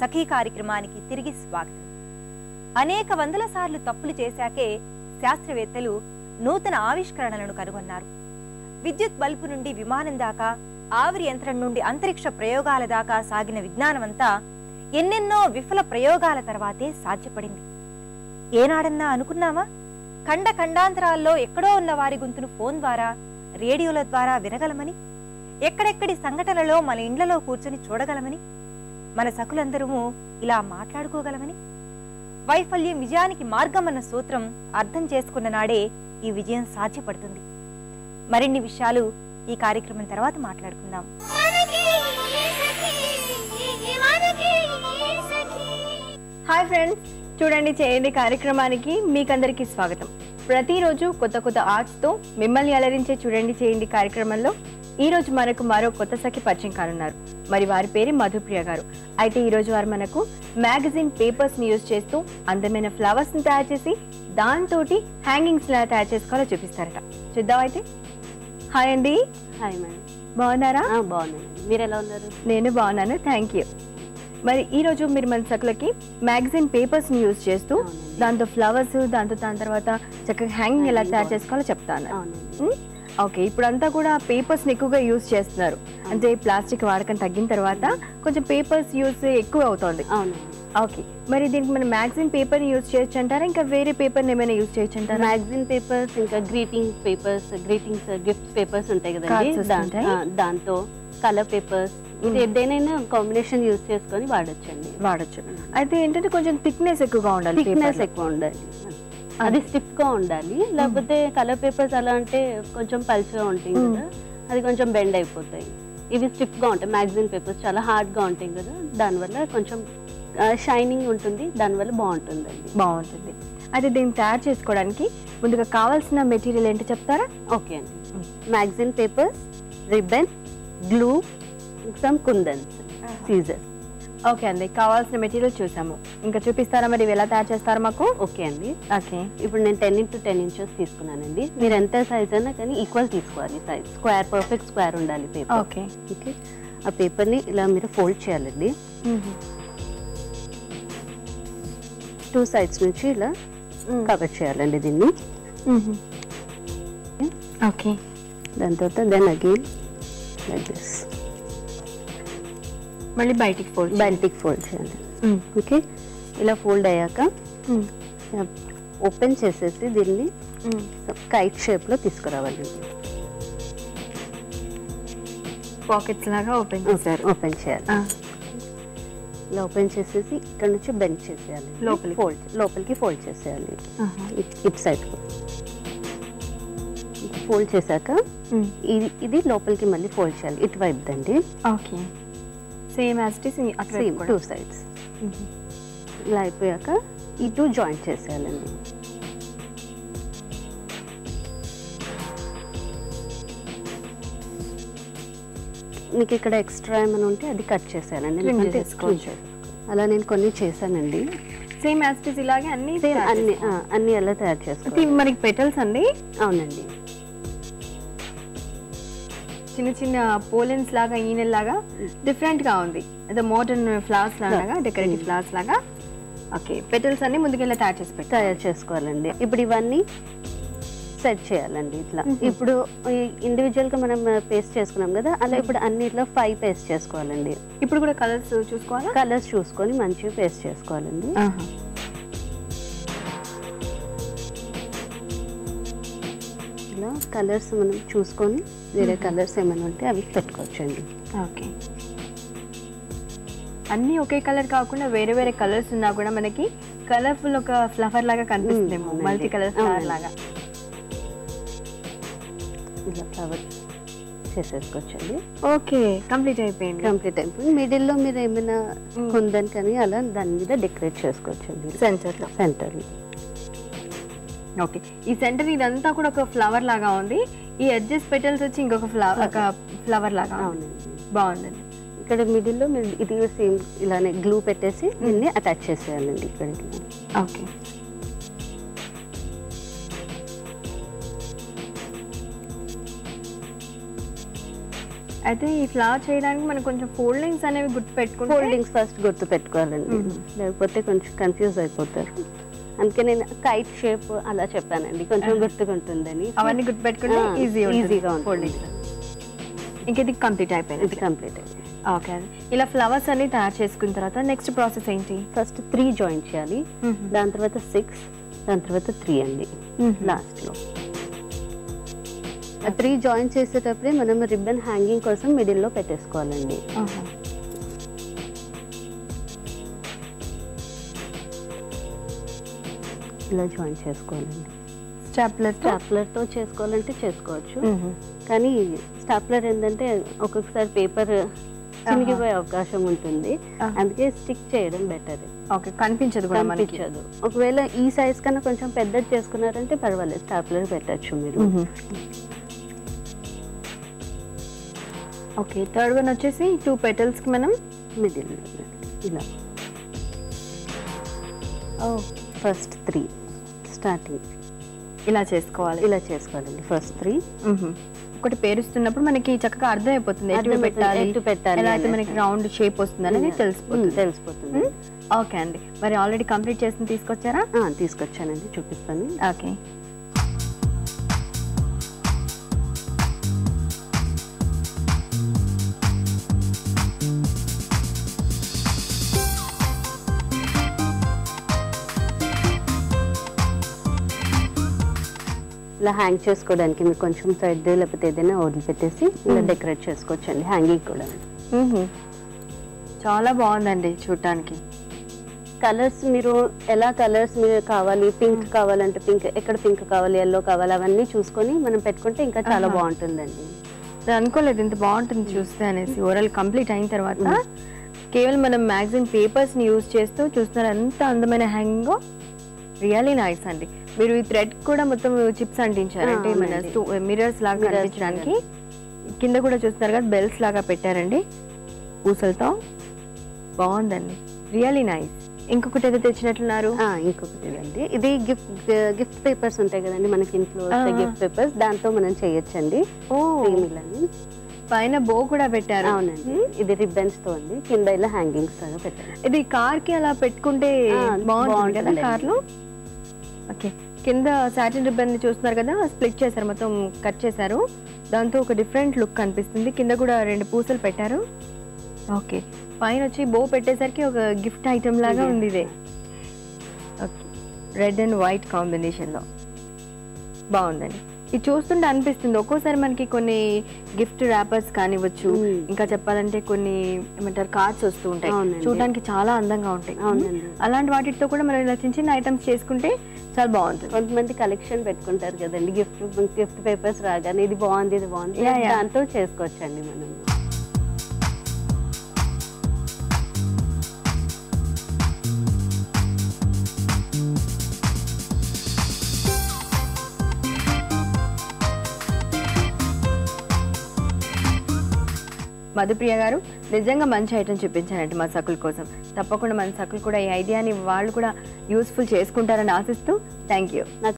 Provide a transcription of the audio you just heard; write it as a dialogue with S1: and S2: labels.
S1: సఖీ కార్యక్రమానికి తిరిగి స్వాగతం. అనేక వందల సార్లు తప్పులు చేశాకే శాస్త్రవేత్తలు నూతన ఆవిష్కరణలను కనుగొన్నారు. విద్యుత్ బల్బు నుండి విమానం దాకా ఆవిరి యంత్రం నుండి అంతరిక్ష ప్రయోగాల దాకా సాగిన విజ్ఞానమంతా ఎన్నెన్నో విఫల ప్రయోగాల తర్వాతే సాధ్యపడింది. ఏనాడన్నా అనుకున్నామా ఖండ ఖండాంతరాల్లో ఎక్కడో ఉన్న వారి గొంతును ఫోన్ ద్వారా రేడియోల ద్వారా వినగలమని? ఎక్కడెక్కడి సంఘటనలో మన ఇండ్లలో కూర్చొని చూడగలమని? మన సకులందరము ఇలా మాట్లాడుకోగలమని? వైఫల్యం విజయానికి మార్గం అన్న సూత్రం అర్థం చేసుకున్న నాడే ఈ విజయం సాధ్యపడుతుంది. మరిన్ని విషయాలు ఈ కార్యక్రమం తర్వాత మాట్లాడుకుందాం.
S2: హాయ్ ఫ్రెండ్స్ చూడండి చేయండి కార్యక్రమానికి మీకందరికీ స్వాగతం. ప్రతిరోజు కొత్త కొత్త ఆర్ట్స్తో మిమ్మల్ని అలరించే చూడండి చేయండి కార్యక్రమంలో ఈ రోజు మనకు మరో కొత్త సఖి పరిచయం కానున్నారు. మరి వారి పేరు మధుప్రియ గారు. అయితే ఈ రోజు వారు మనకు మ్యాగజైన్ పేపర్స్ని యూజ్ చేస్తూ అందమైన ఫ్లవర్స్ని తయారు చేసి దాంతో హ్యాంగింగ్స్ లా తయారు చేసుకోవాలో చూపిస్తారట. చూద్దాం అయితే. హాయ్ అండి.
S3: Hi madam.
S2: బాగున్నారా?
S3: బాగున్నాను. మీరు ఎలా ఉన్నారు?
S2: నేను బాగున్నాను. Thank you. మరి ఈ రోజు మీరు మన సకులకి మ్యాగజైన్ పేపర్స్ని యూజ్ చేస్తూ. దాంతో ఫ్లవర్స్ దాంతో దాని తర్వాత చక్కగా హ్యాంగింగ్ ఎలా తయారు. చేసుకోవాలో చెప్తాను ఓకే ఇప్పుడంతా కూడా పేపర్స్ని ఎక్కువగా యూజ్ చేస్తున్నారు. అంటే ప్లాస్టిక్ వాడకం తగ్గిన తర్వాత కొంచెం పేపర్స్ యూజ్ ఎక్కువ అవుతోంది.
S3: అవునండి
S2: ఓకే మరి దీనికి మనం మ్యాగజైన్ పేపర్ యూజ్ చేయొచ్చు అంటారా? ఇంకా వేరే పేపర్ ఏమైనా యూజ్ చేయొచ్చు అంటారా?
S3: మ్యాగజిన్ పేపర్స్ ఇంకా greeting papers greetings gift papers ఉంటాయి కదండి.
S2: Cards
S3: దా-
S2: వస్తుంటాయి.
S3: ఆ, దాంతో కలర్ పేపర్స్ ఇది ఏదైనా కాంబినేషన్ యూస్ చేసుకొని వాడొచ్చండి.
S2: వాడచ్చు. అయితే ఏంటంటే కొంచెం థిక్నెస్ ఎక్కువగా ఉండాలి
S3: థిక్నెస్. ఎక్కువ ఉండాలి. అది స్టిఫ్గా ఉండాలి. లేకపోతే కలర్ పేపర్స్ అలా అంటే కొంచెం పల్చగా ఉంటాయి. కదా అది కొంచెం బెండ్ అయిపోతాయి. ఇవి స్టిఫ్గా ఉంటాయి. మ్యాగజిన్ పేపర్స్ చాలా హార్డ్గా ఉంటాయి కదా దానివల్ల కొంచెం షైనింగ్ ఉంటుంది దానివల్ల బాగుంటుందండి.
S2: బాగుంటుంది. అయితే దీన్ని తయారు చేసుకోవడానికి ముందుగా కావాల్సిన మెటీరియల్ ఏంటో చెప్తారా?
S3: ఓకే అండి. Magazine papers ribbon glue some kundans scissors.
S2: Okay అండి కావాల్సిన మెటీరియల్ చూసాము. ఇంకా చూపిస్తారా మరి ఎలా తయారు చేస్తారా మాకు?
S3: ఓకే అండి.
S2: ఓకే.
S3: ఇప్పుడు నేను టెన్ ఇంటూ టెన్ ఇంచెస్ తీసుకున్నానండి. మీరు ఎంత సైజ్ అయినా కానీ ఈక్వల్ తీసుకోవాలి సైజ్ స్క్వేర్ పర్ఫెక్ట్ స్క్వేర్ ఉండాలి పేపర్
S2: ఓకే.
S3: ఓకే. ఆ పేపర్ని ఇలా మీరు ఫోల్డ్ చేయాలండి. టూ సైడ్స్ నుంచి ఇలా కవర్ చేయాలండి దీన్ని.
S2: ఓకే.
S3: దాని తర్వాత దెన్ అగైన్ లైక్ దిస్
S2: మళ్ళీ బయటికి ఫోల్డ్
S3: బయటికి ఫోల్డ్ చేయాలి ఓకే? ఇలా ఫోల్డ్ అయ్యాక ఓపెన్ చేసేసి దీన్ని కైట్ షేప్లో తీసుకురావాలి.
S2: పాకెట్స్ లాగా ఓపెన్ చేశారు.
S3: ఓపెన్ చేయాలి. ఇలా ఓపెన్ చేసేసి ఇక్కడ నుంచి బెండ్ చేసేయాలి.
S2: లోపలికి.
S3: ఫోల్డ్ లోపలికి ఫోల్డ్ చేసేయాలి. ఇట్- సైడ్ ఫోల్డ్ చేశాక ఇది ఇది లోపలికి మళ్ళీ ఫోల్డ్ చేయాలి. ఇటువైపు దండి
S2: okay. Same as it is
S3: same two sides ఇలా అయిపోయాక ఈ టూ జాయింట్ చేసేయాలండి. మీకు ఇక్కడ ఎక్స్ట్రా ఏమైనా ఉంటే అది కట్ చేసేయాలండి. అలా నేను కొన్ని చేశానండి.
S2: సేమ్ యాజ్ ఇట్ ఇస్ ఇలాగే అన్ని
S3: అన్ని. అన్ని ఎలా తయారు చేసుకోవాలి?
S2: ఇవి మనకి పెటల్స్ అండి?
S3: అవునండి.
S2: చిన్న చిన్న పోలెన్స్ లాగా ఈనెల్ లాగా డిఫరెంట్గా ఉంది. అదే మోడర్న్ ఫ్లవర్స్ లాగా డెకరేటివ్ ఫ్లవర్స్ లాగా. ఓకే పెటల్స్ అన్ని ముందుకెళ్ళి తయారు చేసి పెట్టారు
S3: తయారు చేసుకోవాలండి. ఇప్పుడు ఇవన్నీ సెట్ చేయాలండి ఇట్లా. ఇప్పుడు ఇండివిజువల్గా మనం పేస్ట్ చేసుకున్నాం కదా అలా ఇప్పుడు అన్ని ఇట్లా ఫైవ్ పేస్ట్ చేసుకోవాలండి.
S2: ఇప్పుడు కూడా కలర్స్ చూసుకోవాలా?
S3: కలర్స్ చూసుకొని మంచిగా పేస్ట్ చేసుకోవాలండి. కలర్స్ మనం చూసుకొని వేరే కలర్స్ ఏమైనా ఉంటే అవి పెట్టుకోవచ్చండి.
S2: ఓకే. అన్ని ఒకే కలర్ కాకుండా వేరే వేరే కలర్స్ ఉన్నా కూడా మనకి కలర్ఫుల్ ఒక ఫ్లవర్ లాగా కనిపిస్తుందేమో
S3: అవునండి.
S2: Multi colour flower. లాగా.
S3: ఇలా ఫ్లవర్ చేసేసుకోవచ్చండి.
S2: ఓకే కంప్లీట్ అయిపోయింది.
S3: కంప్లీట్ అయిపోయి మిడిల్లో మీరు ఏమైనా కుందని కానీ అలా దాని మీద డెకరేట్ చేసుకోవచ్చండి.
S2: సెంటర్లో.
S3: సెంటర్లో
S2: ఓకే. ఈ సెంటర్ ఇదంతా కూడా ఒక ఫ్లవర్ లాగా ఉంది. ఈ ఎడ్జెస్ పెటల్స్ వచ్చి ఇంకొక ఫ్లవర్ ఒక ఫ్లవర్ లాగా ఉంది.
S3: అవునండి.
S2: బాగుందండి
S3: ఇక్కడ మిడిల్లో మీరు ఇది సేమ్ ఇలానే గ్లూ పెట్టేసి దీన్ని అటాచ్ చేసేయాలండి ఇక్కడ
S2: ఓకే. అయితే ఈ ఫ్లవర్ చేయడానికి మనం కొంచెం ఫోల్డింగ్స్ అనేవి గుర్తు పెట్టుకుంటే
S3: ఫోల్డింగ్స్ ఫస్ట్ గుర్తు పెట్టుకోవాలండి లేకపోతే కొంచెం కన్ఫ్యూజ్ అయిపోతారు. అందుకే నేను కైట్ షేప్ అలా చెప్పానండి. కొంచెం గుర్తుకుంటుందని.
S2: అవన్నీ గుర్తు పెట్టుకుంటే
S3: ఆ,
S2: ఈజీ
S3: ఈజీగా ఉంటుంది.
S2: ఇంక ఇది కంప్లీట్ అయిపోయింది.
S3: ఇది కంప్లీట్
S2: ఓకే ఇలా ఫ్లవర్స్ అన్ని తయారు చేసుకున్న తర్వాత నెక్స్ట్ ప్రాసెస్ ఏంటి?
S3: ఫస్ట్ త్రీ జాయిన్ చేయాలి. దాని తర్వాత సిక్స్ దాని తర్వాత త్రీ అండి. లాస్ట్లో. ఆ త్రీ జాయిన్ చేసేటప్పుడే మనం రిబ్బన్ హ్యాంగింగ్ కోసం మిడిల్లో పెట్టేసుకోవాలండి. ఇలా జాయిన్ చేసుకోవాలండి.
S2: స్టాప్లర్
S3: స్టాప్లర్తో చేసుకోవాలంటే చేసుకోవచ్చు. కానీ స్టాప్లర్ ఏంటంటే ఒక్కొక్కసారి పేపర్ చినిగిపోయే అవకాశం ఉంటుంది. అందుకే స్టిక్ చేయడం బెటర్
S2: ఓకే కనిపించదు
S3: కనిపించదు. ఒకవేళ ఈ సైజ్ కన్నా కొంచెం పెద్దది చేసుకున్నారంటే పర్వాలేదు స్టాప్లర్ పెట్టచ్చు మీరు.
S2: ఓకే థర్డ్ వన్ వచ్చేసి టూ పెటల్స్కి మనం
S3: మిడిల్ ఇలా. ఫస్ట్ త్రీ స్టార్టింగ్
S2: ఇలా చేసుకోవాలి.
S3: ఇలా చేసుకోవాలండి ఫస్ట్ త్రీ
S2: ఒకటి పేరుస్తున్నప్పుడు మనకి చక్కగా అర్థం అయిపోతుంది ఎటు పెట్టాలి?
S3: ఎటు పెట్టాలి
S2: ఎలా అయితే. మనకి రౌండ్ షేప్ వస్తుంది అనేది తెలిసిపోతుంది.
S3: తెలిసిపోతుంది.
S2: ఓకే అండి. మరి ఆల్రెడీ కంప్లీట్ చేసి తీసుకొచ్చారా?
S3: తీసుకొచ్చానండి చూపిస్తాను.
S2: ఓకే.
S3: ఇలా హ్యాంగ్ చేసుకోవడానికి మీరు కొంచెం థ్రెడ్ లేకపోతే ఏదైనా వదిలిపెట్టేసి ఇలా డెకరేట్ చేసుకోవచ్చు అండి హ్యాంగింగ్ కూడా
S2: చాలా బాగుందండి చూడటానికి.
S3: కలర్స్ మీరు ఎలా కలర్స్ మీరు కావాలి పింక్ కావాలంటే పింక్ ఎక్కడ పింక్ కావాలి ఎల్లో కావాలి అవన్నీ చూసుకొని మనం పెట్టుకుంటే ఇంకా చాలా. బాగుంటుందండి.
S2: నేను అనుకోలేదు ఇంత బాగుంటుంది చూస్తే అనేసి ఓవరాల్ కంప్లీట్ అయిన తర్వాత కేవలం మనం మ్యాగజైన్ పేపర్స్ని యూజ్ చేస్తూ చూస్తున్నారు ఎంత అందమైన హ్యాంగింగ్ రియల్లీ నైస్ అండి. మీరు ఈ థ్రెడ్ కూడా మొత్తం చిప్స్ అంటించారు. అంటే మన. మిరర్స్ లాగా
S3: Mirrors
S2: కనిపించడానికి. కింద కూడా చూస్తున్నారు కదా బెల్స్ లాగా పెట్టారండి. పూసలతో బాగుందండి. రియల్లీ నైస్ ఇంకొకటి ఏదో తెచ్చినట్లున్నారు
S3: ఇంకొకటి ఇదండి ఇది గిఫ్ట్ గిఫ్ట్ పేపర్స్ ఉంటాయి కదండి మనకి ఇంట్లో. గిఫ్ట్ పేపర్స్ దాంతో మనం చేయొచ్చండి.
S2: ఓ. పైన బో కూడా పెట్టారు.
S3: అవునండి. ఇది రిబ్బన్స్తో ఉంది కింద ఇలా హ్యాంగింగ్స్ లాగా పెట్టారు.
S2: ఇది కార్కి అలా పెట్టుకుంటే బాగుంటుంది కదా. కార్లో ఓకే. కింద సాటిన్ రిబ్బన్ని చూస్తున్నారు కదా స్ప్లిట్ చేశారు మొత్తం కట్ చేశారు. దాంతో ఒక డిఫరెంట్ లుక్ కనిపిస్తుంది. కింద కూడా రెండు పూసలు పెట్టారు. ఓకే. పైన వచ్చి బో పెట్టేసరికి ఒక గిఫ్ట్ ఐటమ్ లాగా. ఉంది ఇదే. ఓకే. రెడ్ అండ్ వైట్ కాంబినేషన్లో. బాగుందండి. ఇది చూస్తుంటే అనిపిస్తుంది. ఒక్కోసారి మనకి కొన్ని గిఫ్ట్ ర్యాపర్స్ కానివ్వచ్చు. ఇంకా చెప్పాలంటే కొన్ని ఏమంటారు కార్డ్స్ వస్తూ ఉంటాయి. చూడడానికి చాలా అందంగా ఉంటాయి. అలాంటి వాటితో కూడా మనం ఇలా చిన్న చిన్న ఐటమ్స్ చేసుకుంటే చాలా బాగుంటుంది.
S3: కొంతమంది కలెక్షన్ పెట్టుకుంటారు కదండి. గిఫ్ట్ గిఫ్ట్ పేపర్స్ రాగానే ఇది బాగుంది ఇది బాగుంది. దాంతో చేసుకోవచ్చండి మనం.
S2: మధుప్రియ గారు నిజంగా మంచి ఐటమ్ చూపించారంటే మా సకుల కోసం. తప్పకుండా మన సకులు కూడా ఈ ఐడియాని వాళ్ళు కూడా యూస్ఫుల్ చేసుకుంటారని ఆశిస్తూ థ్యాంక్ యూ.